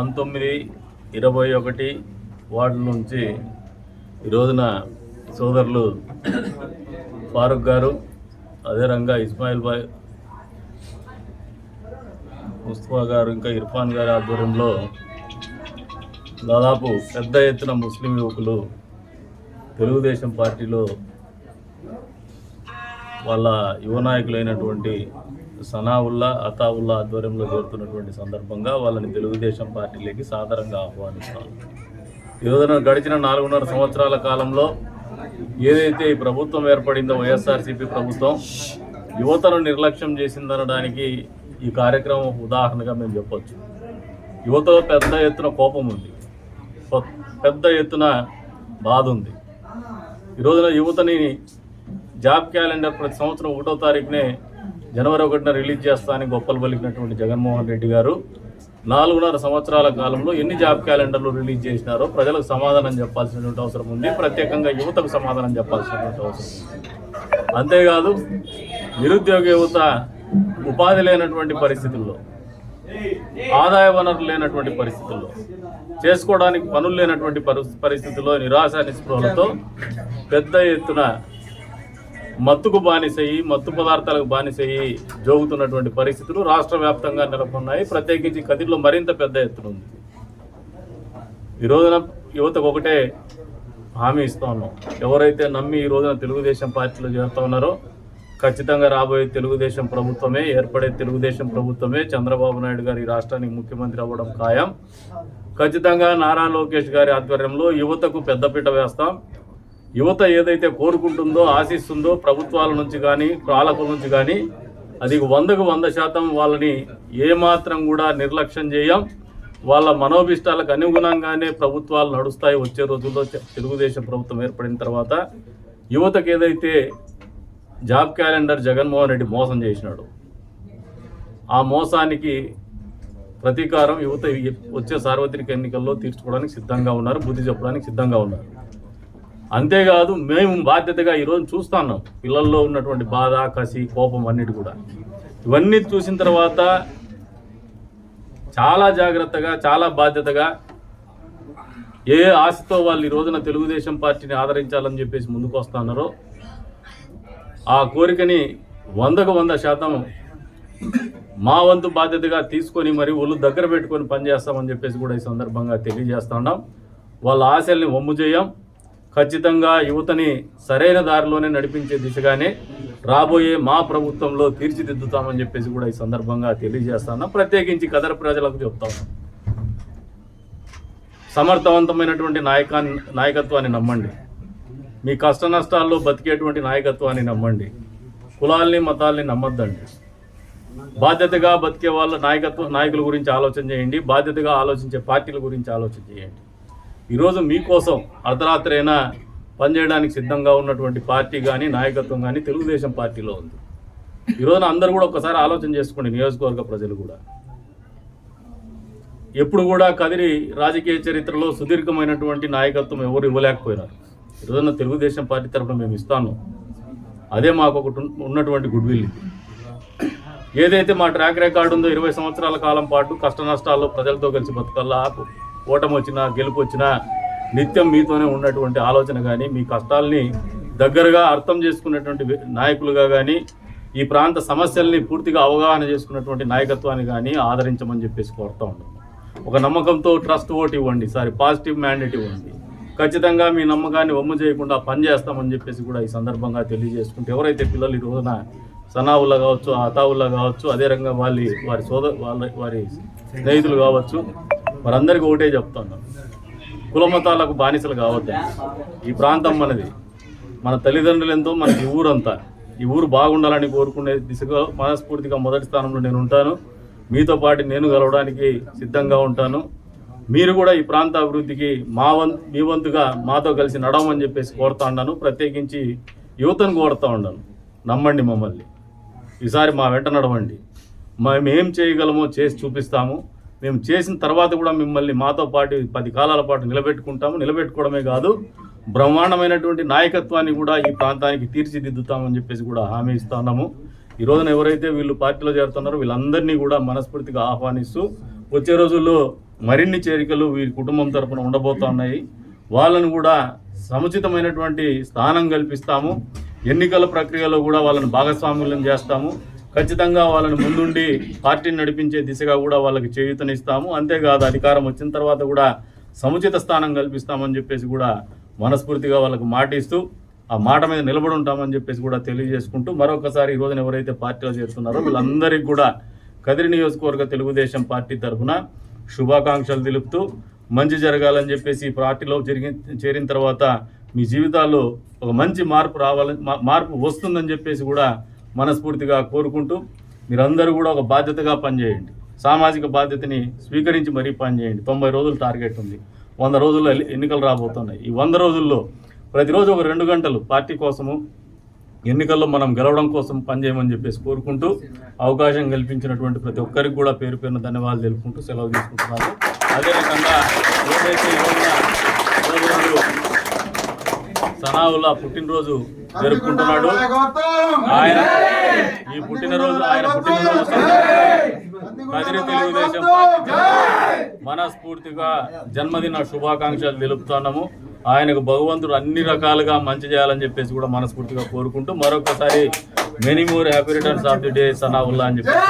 పంతొమ్మిది ఇరవై ఒకటి వార్డు నుంచి ఈ రోజున సోదరులు ఫారూక్ గారు అదే ఇస్మాయిల్ బాయ్ ముస్తఫా గారు ఇంకా ఇర్ఫాన్ గారి ఆధ్వర్యంలో దాదాపు పెద్ద ఎత్తున ముస్లిం యువకులు తెలుగుదేశం పార్టీలో వాళ్ళ యువ నాయకులైనటువంటి సనావుల్లా అతావుల్లా ఆధ్వర్యంలో జరుగుతున్నటువంటి సందర్భంగా వాళ్ళని తెలుగుదేశం పార్టీలోకి సాధారణంగా ఆహ్వానిస్తాను. ఈ రోజున గడిచిన నాలుగున్నర సంవత్సరాల కాలంలో ఏదైతే ఈ ప్రభుత్వం ఏర్పడిందో వైఎస్ఆర్సీపీ ప్రభుత్వం యువతను నిర్లక్ష్యం చేసిందనడానికి ఈ కార్యక్రమం ఉదాహరణగా మేము చెప్పొచ్చు. యువతలో పెద్ద ఎత్తున కోపం ఉంది. పెద్ద ఎత్తున బాధ ఉంది. ఈ రోజున యువతని జాబ్ క్యాలెండర్ ప్రతి సంవత్సరం ఒకటో తారీఖునే జనవరి ఒకటిన రిలీజ్ చేస్తానని గొప్పలు పలికినటువంటి జగన్మోహన్ రెడ్డి గారు నాలుగున్నర సంవత్సరాల కాలంలో ఎన్ని జాబ్ క్యాలెండర్లు రిలీజ్ చేసినారో ప్రజలకు సమాధానం చెప్పాల్సినటువంటి అవసరం ఉంది. ప్రత్యేకంగా యువతకు సమాధానం చెప్పాల్సినటువంటి అవసరం ఉంది. అంతేకాదు నిరుద్యోగ యువత ఉపాధి లేనటువంటి పరిస్థితుల్లో ఆదాయ వనరులు లేనటువంటి పరిస్థితుల్లో చేసుకోవడానికి పనులు లేనటువంటి పరిస్థితుల్లో నిరాశ నిస్పృహలతో పెద్ద ఎత్తున మత్తుకు బానిసయ్యి మత్తు పదార్థాలకు బానిసయ్యి జోగుతున్నటువంటి పరిస్థితులు రాష్ట్ర వ్యాప్తంగా నెలకొన్నాయి. ప్రత్యేకించి కదిరిలో మరింత పెద్ద ఎత్తున ఉంది. ఈ రోజున యువతకు ఒకటే హామీ ఇస్తా ఉన్నాం. ఎవరైతే నమ్మి ఈ రోజున తెలుగుదేశం పార్టీలో చేరుతా ఉన్నారో ఖచ్చితంగా రాబోయే తెలుగుదేశం ప్రభుత్వమే ఏర్పడే తెలుగుదేశం ప్రభుత్వమే చంద్రబాబు నాయుడు గారి ఈ రాష్ట్రానికి ముఖ్యమంత్రి అవ్వడం ఖాయం. ఖచ్చితంగా నారా లోకేష్ గారి ఆధ్వర్యంలో యువతకు పెద్దపీట వేస్తాం. యువత ఏదైతే కోరుకుంటుందో ఆశిస్తుందో ప్రభుత్వాల నుంచి కానీ పాలకుల నుంచి కానీ అది వందకు వంద శాతం వాళ్ళని ఏమాత్రం కూడా నిర్లక్ష్యం చేయం. వాళ్ళ మనోభిష్టాలకు అనుగుణంగానే ప్రభుత్వాలు నడుస్తాయి వచ్చే రోజుల్లో. తెలుగుదేశం ప్రభుత్వం ఏర్పడిన తర్వాత యువతకు ఏదైతే జాబ్ క్యాలెండర్ జగన్మోహన్ రెడ్డి మోసం చేసినాడు ఆ మోసానికి ప్రతీకారం యువత వచ్చే సార్వత్రిక ఎన్నికల్లో తీర్చుకోవడానికి సిద్ధంగా ఉన్నారు బుద్ధి చెప్పడానికి సిద్ధంగా ఉన్నారు. అంతేకాదు మేము బాధ్యతగా ఈరోజు చూస్తున్నాం. పిల్లల్లో ఉన్నటువంటి బాధ కసి కోపం అన్నిటి కూడా. ఇవన్నీ చూసిన తర్వాత చాలా జాగ్రత్తగా చాలా బాధ్యతగా ఏ ఆశతో వాళ్ళు ఈ రోజున తెలుగుదేశం పార్టీని ఆదరించాలని చెప్పేసి ముందుకు వస్తున్నారో ఆ కోరికని వందకు వంద శాతం మా వంతు బాధ్యతగా తీసుకొని మరి ఒళ్ళు దగ్గర పెట్టుకొని పనిచేస్తామని చెప్పేసి కూడా ఈ సందర్భంగా తెలియజేస్తున్నాం వాళ్ళ ఆశల్ని వమ్ము చేయం. ఖచ్చితంగా యువతని సరైన దారిలోనే నడిపించే దిశగానే రాబోయే మా ప్రభుత్వంలో తీర్చిదిద్దుతామని చెప్పేసి కూడా ఈ సందర్భంగా తెలియజేస్తాను. ప్రత్యేకించి కదర ప్రజలకు చెప్తాను సమర్థవంతమైనటువంటి నాయకా నాయకత్వాన్ని నమ్మండి. మీ కష్ట నష్టాల్లో బతికేటువంటి నాయకత్వాన్ని నమ్మండి. కులాల్ని మతాల్ని నమ్మొద్దండి. బాధ్యతగా బతికే వాళ్ళ నాయకత్వ నాయకుల గురించి ఆలోచన చేయండి. బాధ్యతగా ఆలోచించే పార్టీల గురించి ఆలోచన చేయండి. ఈరోజు మీకోసం అర్ధరాత్రి అయినా పనిచేయడానికి సిద్ధంగా ఉన్నటువంటి పార్టీ కానీ నాయకత్వం కానీ తెలుగుదేశం పార్టీలో ఉంది. ఈరోజున అందరూ కూడా ఒకసారి ఆలోచన చేసుకోండి నియోజకవర్గ ప్రజలు కూడా. ఎప్పుడు కూడా కదిరి రాజకీయ చరిత్రలో సుదీర్ఘమైనటువంటి నాయకత్వం ఎవరు ఇవ్వలేకపోయినారు. ఈరోజున తెలుగుదేశం పార్టీ తరఫున మేము ఇస్తాను. అదే మాకు ఒకటి ఉన్నటువంటి గుడ్ విల్ ఏదైతే మా ట్రాక్ రికార్డు ఉందో ఇరవై సంవత్సరాల కాలం పాటు కష్ట నష్టాల్లో ప్రజలతో కలిసి బతకల్లా ఓటమి వచ్చినా గెలుపు వచ్చినా నిత్యం మీతోనే ఉన్నటువంటి ఆలోచన కానీ మీ కష్టాల్ని దగ్గరగా అర్థం చేసుకున్నటువంటి నాయకులుగా కానీ ఈ ప్రాంత సమస్యల్ని పూర్తిగా అవగాహన చేసుకున్నటువంటి నాయకత్వాన్ని కానీ ఆదరించమని చెప్పేసి కోరుతా ఉన్నాం. ఒక నమ్మకంతో ట్రస్ట్ ఓట్ ఇవ్వండి సారీ పాజిటివ్ మ్యాండేట్ ఇవ్వండి. ఖచ్చితంగా మీ నమ్మకాన్ని వమ్ము చేయకుండా పనిచేస్తామని చెప్పేసి కూడా ఈ సందర్భంగా తెలియజేసుకుంటే ఎవరైతే పిల్లలు ఈ రోజున సనావుల్లా కావచ్చు అతావుల్లా కావచ్చు అదే రకంగా వాళ్ళ వారి సోదరు వాళ్ళ వారి స్నేహితులు కావచ్చు వారందరికీ ఒకటే చెప్తున్నాను కుల మతాలకు బానిసలు కావద్దు. ఈ ప్రాంతం మనది. మన తల్లిదండ్రులు ఎంతో మనకి ఈ ఊరంతా. ఈ ఊరు బాగుండాలని కోరుకునే దిశగా మనస్ఫూర్తిగా మొదటి స్థానంలో నేను ఉంటాను. మీతో పాటు నేను కలవడానికి సిద్ధంగా ఉంటాను. మీరు కూడా ఈ ప్రాంత అభివృద్ధికి మా వం మీ వంతుగా మాతో కలిసి నడవమని చెప్పేసి కోరుతా ఉన్నాను. ప్రత్యేకించి యువతను కోరుతా ఉన్నాను. నమ్మండి మమ్మల్ని. ఈసారి మా వెంట నడవండి. మేము ఏం చేయగలమో చేసి చూపిస్తాము. మేము చేసిన తర్వాత కూడా మిమ్మల్ని మాతో పాటు పది కాలాల పాటు నిలబెట్టుకుంటాము. నిలబెట్టుకోవడమే కాదు బ్రహ్మాండమైనటువంటి నాయకత్వాన్ని కూడా ఈ ప్రాంతానికి తీర్చిదిద్దుతామని చెప్పేసి కూడా హామీ ఇస్తున్నాము ఈ రోజున ఎవరైతే వీళ్ళు పార్టీలో చేరుతున్నారో వీళ్ళందరినీ కూడా మనస్ఫూర్తిగా ఆహ్వానిస్తూ వచ్చే రోజుల్లో మరిన్ని చేరికలు వీరి కుటుంబం తరఫున ఉండబోతున్నాయి వాళ్ళను కూడా సముచితమైనటువంటి స్థానం కల్పిస్తాము. ఎన్నికల ప్రక్రియలో కూడా వాళ్ళని భాగస్వామ్యం చేస్తాము. ఖచ్చితంగా వాళ్ళని ముందుండి పార్టీని నడిపించే దిశగా కూడా వాళ్ళకి చేయూతనిస్తాము. అంతేకాదు అధికారం వచ్చిన తర్వాత కూడా సముచిత స్థానం కల్పిస్తామని చెప్పేసి కూడా మనస్ఫూర్తిగా వాళ్ళకి మాటిస్తూ ఆ మాట మీద నిలబడి ఉంటామని చెప్పేసి కూడా తెలియజేసుకుంటూ మరొకసారి ఈ రోజున ఎవరైతే పార్టీలో చేరుతున్నారో వీళ్ళందరికీ కూడా కదిరి నియోజకవర్గ తెలుగుదేశం పార్టీ తరఫున శుభాకాంక్షలు తెలుపుతూ మంచి జరగాలని చెప్పేసి పార్టీలో జరిగి చేరిన తర్వాత మీ జీవితాల్లో ఒక మంచి మార్పు రావాలని మా- మార్పు వస్తుందని చెప్పేసి కూడా మనస్ఫూర్తిగా కోరుకుంటూ మీరందరూ కూడా ఒక బాధ్యతగా పనిచేయండి. సామాజిక బాధ్యతని స్వీకరించి మరీ పనిచేయండి. తొంభై రోజులు టార్గెట్ ఉంది. వంద రోజుల్లో ఎన్నికలు రాబోతున్నాయి. ఈ వంద రోజుల్లో ప్రతిరోజు ఒక రెండు గంటలు పార్టీ కోసము ఎన్నికల్లో మనం గెలవడం కోసం పనిచేయమని చెప్పేసి కోరుకుంటూ అవకాశం కల్పించినటువంటి ప్రతి ఒక్కరికి కూడా పేరు పేరున ధన్యవాదాలు తెలుపుకుంటూ సెలవు తీసుకుంటున్నాను. అదేవిధంగా ఏదైతే సనావుల్లా పుట్టినరోజు జరుపుకుంటున్నాడు. ఆయన ఈ పుట్టినరోజు ఆయన పుట్టినరోజు సందర్భంగా తెలుగుదేశం మనస్ఫూర్తిగా జన్మదిన శుభాకాంక్షలు తెలుపుతున్నాము. ఆయనకు భగవంతుడు అన్ని రకాలుగా మంచి చేయాలని చెప్పేసి కూడా మనస్ఫూర్తిగా కోరుకుంటూ మరొకసారి many more happy returns of the day Sanaullah అని చెప్పేసి.